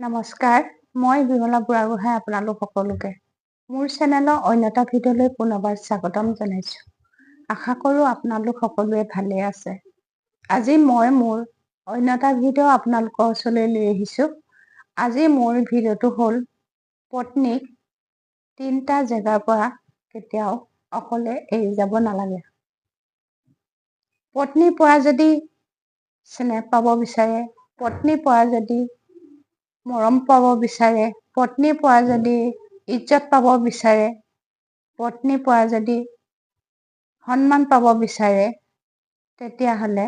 নমস্কাৰ মই বিমলা বুঢ়াগোহাঁই আপোনালোক সকলোকে। মোৰ চেনেলৰ অন্য এটা ভিডিঅ'লৈ পুনৰবাৰ স্বাগতম জনাইছোঁ। আশা কৰোঁ আপোনালোক সকলোৱে ভালে আছে। আজি মই মোৰ অন্য এটা ভিডিঅ' আপোনালোকৰ ওচৰলৈ লৈ আহিছোঁ। আজি মোৰ ভিডিঅ'টো হ'ল পত্নীক তিনিটা জেগাৰ পৰা কেতিয়াও অকলে এৰি যাব নালাগে। পত্নীৰ পৰা যদি স্নেহ পাব বিচাৰে পত্নীৰ পৰা যদি মৰম পাব বিচাৰে পত্নীৰ পৰা যদি ইজ্জত পাব বিচাৰে পত্নীৰ পৰা যদি সন্মান পাব বিচাৰে তেতিয়াহ'লে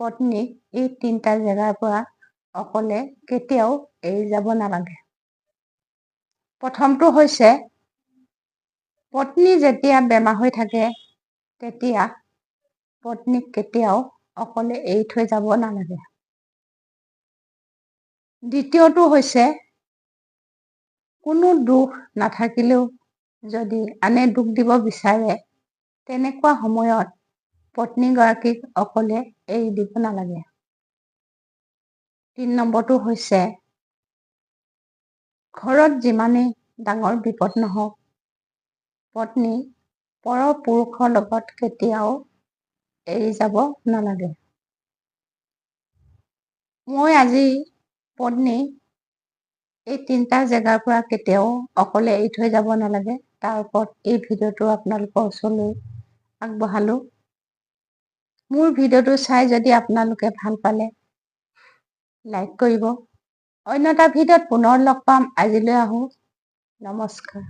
পত্নীক এই তিনিটা জেগাৰ পৰা অকলে কেতিয়াও এৰি যাব নালাগে। প্ৰথমটো হৈছে পত্নী যেতিয়া বেমাৰ হৈ থাকে তেতিয়া পত্নীক কেতিয়াও অকলে এৰি থৈ যাব নালাগে। দ্বিতীয়টো হৈছে কোনো দুখ নাথাকিলেও যদি আনে দুখ দিব বিচাৰে তেনেকুৱা সময়ত পত্নীগৰাকীক অকলে এৰি দিব নালাগে। তিনি নম্বৰটো হৈছে ঘৰত যিমানেই ডাঙৰ বিপদ নহওক পত্নী পৰ পুৰুষৰ লগত কেতিয়াও এৰি যাব নালাগে। মই আজি পত্নী এই তিনিটা জেগাৰ পৰা কেতিয়াও অকলে এৰি থৈ যাব নালাগে। তাৰ ওপৰত এই ভিডিঅ'টো আপোনালোকৰ ওচৰলৈ আগবঢ়ালোঁ। মোৰ ভিডিঅ'টো চাই যদি আপোনালোকে ভাল পালে লাইক কৰিব। অন্য এটা ভিডিঅ'ত পুনৰ লগ পাম। আজিলৈ আহোঁ। নমস্কাৰ।